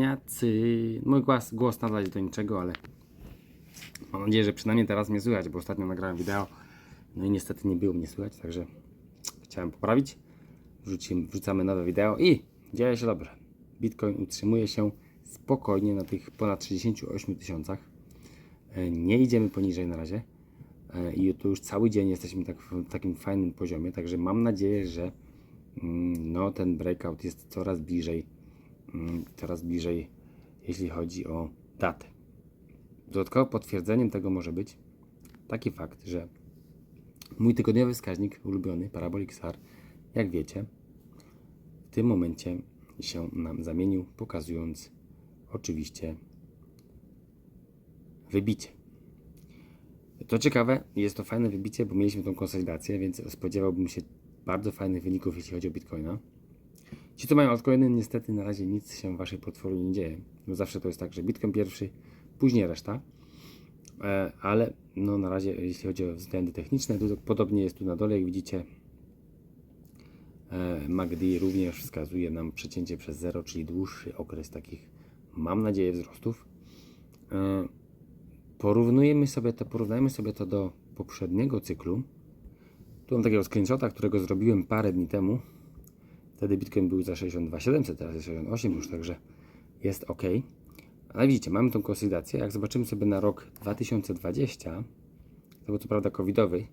Jacy... Mój głos, głos nadal jest do niczego, ale mam nadzieję, że przynajmniej teraz mnie słychać, bo ostatnio nagrałem wideo, no i niestety nie było mnie słychać, także chciałem poprawić. Wrzucimy, wrzucamy nowe wideo i dzieje się dobrze. Bitcoin utrzymuje się spokojnie na tych ponad 68 tysiącach. E, Nie idziemy poniżej na razie. E, I to już cały dzień jesteśmy tak, w takim fajnym poziomie, także mam nadzieję, że mm, no, ten breakout jest coraz bliżej, coraz bliżej, jeśli chodzi o datę. Dodatkowo potwierdzeniem tego może być taki fakt, że mój tygodniowy wskaźnik ulubiony, Parabolic SAR, jak wiecie, w tym momencie się nam zamienił, pokazując oczywiście wybicie. To ciekawe, jest to fajne wybicie, bo mieliśmy tą konsolidację, więc spodziewałbym się bardzo fajnych wyników, jeśli chodzi o Bitcoina. Ci, co mają altcoiny, niestety na razie nic się w waszej portfolio nie dzieje. Bo zawsze to jest tak, że Bitcoin pierwszy, później reszta. E, Ale no, na razie, jeśli chodzi o względy techniczne, to podobnie jest tu na dole, jak widzicie. E, MACD również wskazuje nam przecięcie przez zero, czyli dłuższy okres takich, mam nadzieję, wzrostów. E, Porównujemy sobie to, porównajmy sobie to do poprzedniego cyklu. Tu mam takiego screenshota, którego zrobiłem parę dni temu. Wtedy Bitcoin był za 62 700, teraz jest 68 już, także jest ok. Ale widzicie, mamy tą konsolidację. Jak zobaczymy sobie na rok 2020, to był co prawda covidowy,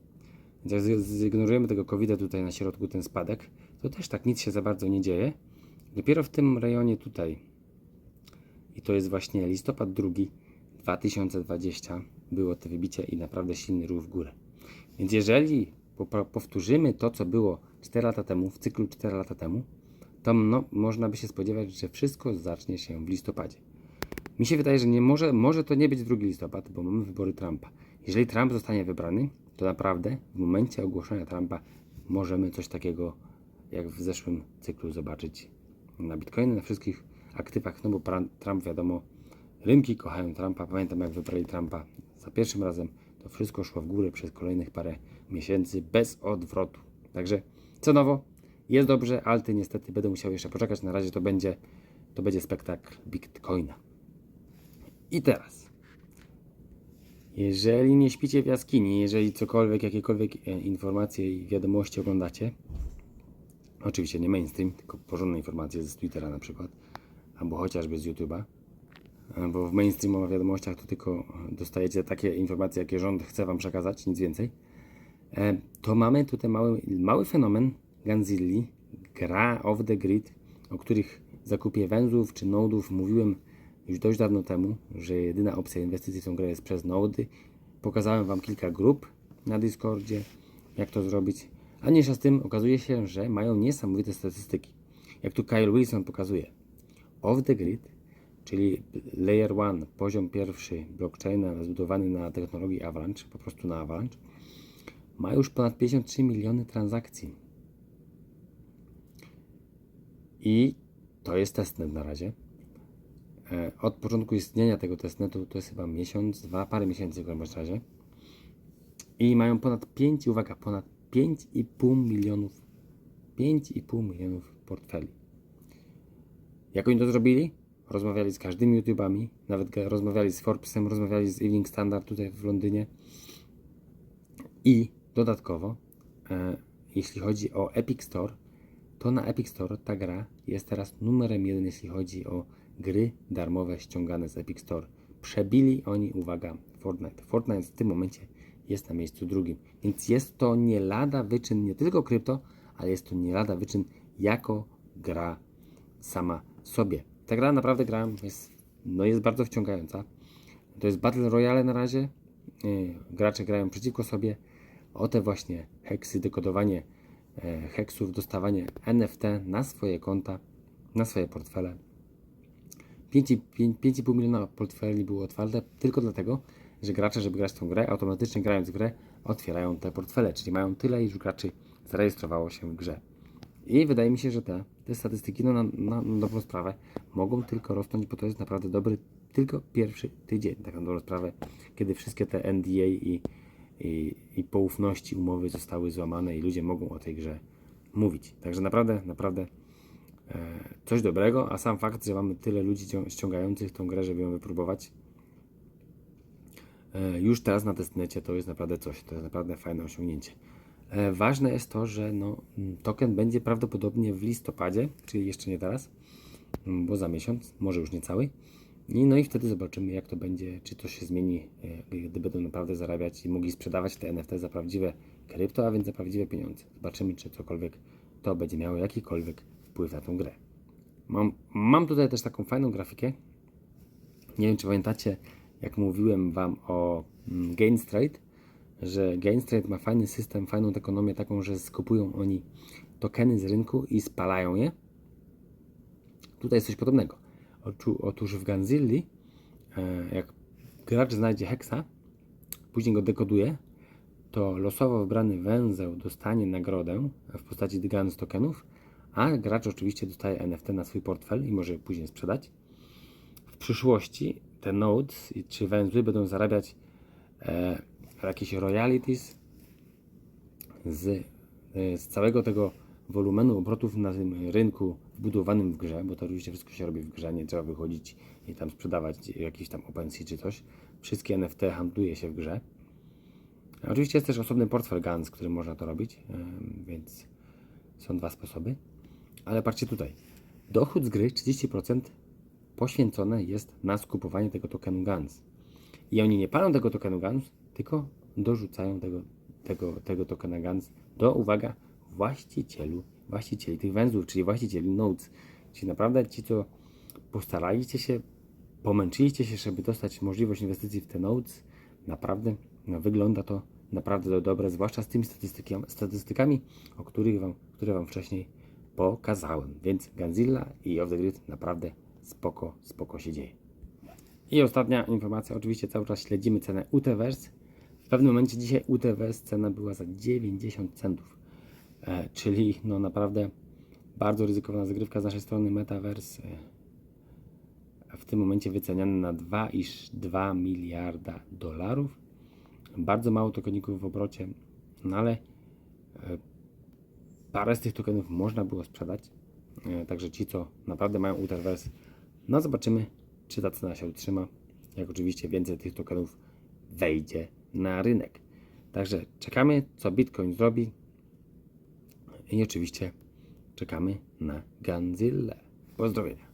więc jak zignorujemy tego covida tutaj na środku, ten spadek, to też tak nic się za bardzo nie dzieje. Dopiero w tym rejonie tutaj, i to jest właśnie listopad drugi 2020, było to wybicie i naprawdę silny ruch w górę. Więc jeżeli powtórzymy to, co było 4 lata temu, w cyklu 4 lata temu, to no, można by się spodziewać, że wszystko zacznie się w listopadzie. Mi się wydaje, że nie może, może to nie być 2 listopad, bo mamy wybory Trumpa. Jeżeli Trump zostanie wybrany, to naprawdę w momencie ogłoszenia Trumpa możemy coś takiego jak w zeszłym cyklu zobaczyć na Bitcoiny, na wszystkich aktywach, no bo Trump wiadomo, rynki kochają Trumpa. Pamiętam jak wybrali Trumpa za pierwszym razem, to wszystko szło w górę przez kolejnych parę miesięcy bez odwrotu. Także cenowo jest dobrze, alty niestety będę musiał jeszcze poczekać. Na razie to będzie, to będzie spektakl Bitcoina. I teraz, jeżeli nie śpicie w jaskini, jeżeli cokolwiek, jakiekolwiek e, informacje i wiadomości oglądacie, oczywiście nie mainstream, tylko porządne informacje z Twittera na przykład, albo chociażby z YouTube'a, bo w mainstreamowych wiadomościach to tylko dostajecie takie informacje, jakie rząd chce Wam przekazać, nic więcej, e, to mamy tutaj mały, mały fenomen Ganzilli, gra off the grid, o których zakupie węzłów czy nodów mówiłem już dość dawno temu, że jedyna opcja inwestycji w tą grę jest przez nody. Pokazałem Wam kilka grup na Discordzie, jak to zrobić. A mniejsza z tym okazuje się, że mają niesamowite statystyki. Jak tu Kyle Wilson pokazuje. Off the grid, czyli layer 1, poziom pierwszy blockchaina zbudowany na technologii Avalanche, po prostu na Avalanche, ma już ponad 53 miliony transakcji. I to jest testnet na razie. E, Od początku istnienia tego testnetu to jest chyba miesiąc, dwa, parę miesięcy w każdym razie. I mają ponad 5, uwaga, ponad 5,5 milionów, 5,5 milionów portfeli. Jak oni to zrobili? Rozmawiali z każdymi YouTubami, nawet rozmawiali z Forbesem, rozmawiali z Evening Standard tutaj w Londynie. I dodatkowo, e, jeśli chodzi o Epic Store, to na Epic Store ta gra jest teraz numerem jeden, jeśli chodzi o gry darmowe ściągane z Epic Store. Przebili oni, uwaga, Fortnite. Fortnite w tym momencie jest na miejscu drugim. Więc jest to nie lada wyczyn nie tylko krypto, ale jest to nie lada wyczyn jako gra sama sobie. Ta gra naprawdę gra jest, no jest bardzo wciągająca. To jest Battle Royale na razie. Yy, Gracze grają przeciwko sobie o te właśnie heksy, dekodowanie e, heksów, dostawanie NFT na swoje konta, na swoje portfele. 5,5 5,5 miliona portfeli było otwarte tylko dlatego, że gracze, żeby grać tą grę, automatycznie grając w grę, otwierają te portfele, czyli mają tyle, iż graczy zarejestrowało się w grze. I wydaje mi się, że te, te statystyki no, na, na, na dobrą sprawę mogą tylko rosnąć, bo to jest naprawdę dobry, tylko pierwszy tydzień, tak na dobrą sprawę, kiedy wszystkie te NDA i, i, i poufności umowy zostały złamane i ludzie mogą o tej grze mówić. Także naprawdę, naprawdę e, coś dobrego, a sam fakt, że mamy tyle ludzi cią- ściągających tą grę, żeby ją wypróbować, e, już teraz na testnecie to jest naprawdę coś, to jest naprawdę fajne osiągnięcie. E, Ważne jest to, że no, mm, token będzie prawdopodobnie w listopadzie, czyli jeszcze nie teraz, mm, bo za miesiąc, może już nie cały. I no i wtedy zobaczymy, jak to będzie, czy to się zmieni, e, gdy będą naprawdę zarabiać i mogli sprzedawać te NFT za prawdziwe krypto, a więc za prawdziwe pieniądze. Zobaczymy, czy cokolwiek to będzie miało jakikolwiek wpływ na tą grę. Mam, mam tutaj też taką fajną grafikę. Nie wiem, czy pamiętacie, jak mówiłem Wam o mm, GainStrade, że GainStrade ma fajny system, fajną ekonomię taką, że skupują oni tokeny z rynku i spalają je. Tutaj jest coś podobnego. Otóż w Ganzilli, e, jak gracz znajdzie heksa, później go dekoduje, to losowo wybrany węzeł dostanie nagrodę w postaci Gans tokenów, a gracz oczywiście dostaje NFT na swój portfel i może później sprzedać. W przyszłości te nodes czy węzły będą zarabiać e, jakieś royalties z, e, z całego tego wolumenu obrotów na tym rynku wbudowanym w grze, bo to oczywiście wszystko się robi w grze, nie trzeba wychodzić i tam sprzedawać jakiś tam OpenSea czy coś. Wszystkie NFT handluje się w grze. Oczywiście jest też osobny portfel GANS, który można to robić, em, więc są dwa sposoby. Ale patrzcie tutaj. Dochód z gry 30% poświęcone jest na skupowanie tego tokenu GANS. I oni nie palą tego tokenu GANS, tylko dorzucają tego, tego, tego tokena GANS do, uwaga, właścicielu, właścicieli tych węzłów, czyli właścicieli nodes. Czyli naprawdę ci, co postaraliście się, pomęczyliście się, żeby dostać możliwość inwestycji w te nodes, naprawdę no, wygląda to naprawdę do dobre, zwłaszcza z tymi statystykami, statystykami o których wam, które Wam wcześniej pokazałem. Więc Ganzilla i Off the Grid naprawdę spoko, spoko się dzieje. I ostatnia informacja, oczywiście cały czas śledzimy cenę UTVers. W pewnym momencie dzisiaj UTVers cena była za 90 centów, e, czyli no naprawdę bardzo ryzykowna zagrywka z naszej strony Metaverse. E, w tym momencie wyceniany na 2,2 miliarda dolarów. Bardzo mało tokeników w obrocie, no ale e, parę z tych tokenów można było sprzedać. E, Także ci, co naprawdę mają Utherverse, no zobaczymy, czy ta cena się utrzyma. Jak oczywiście więcej tych tokenów wejdzie na rynek. Także czekamy, co Bitcoin zrobi. I oczywiście czekamy na Ganzillę. Pozdrowienia.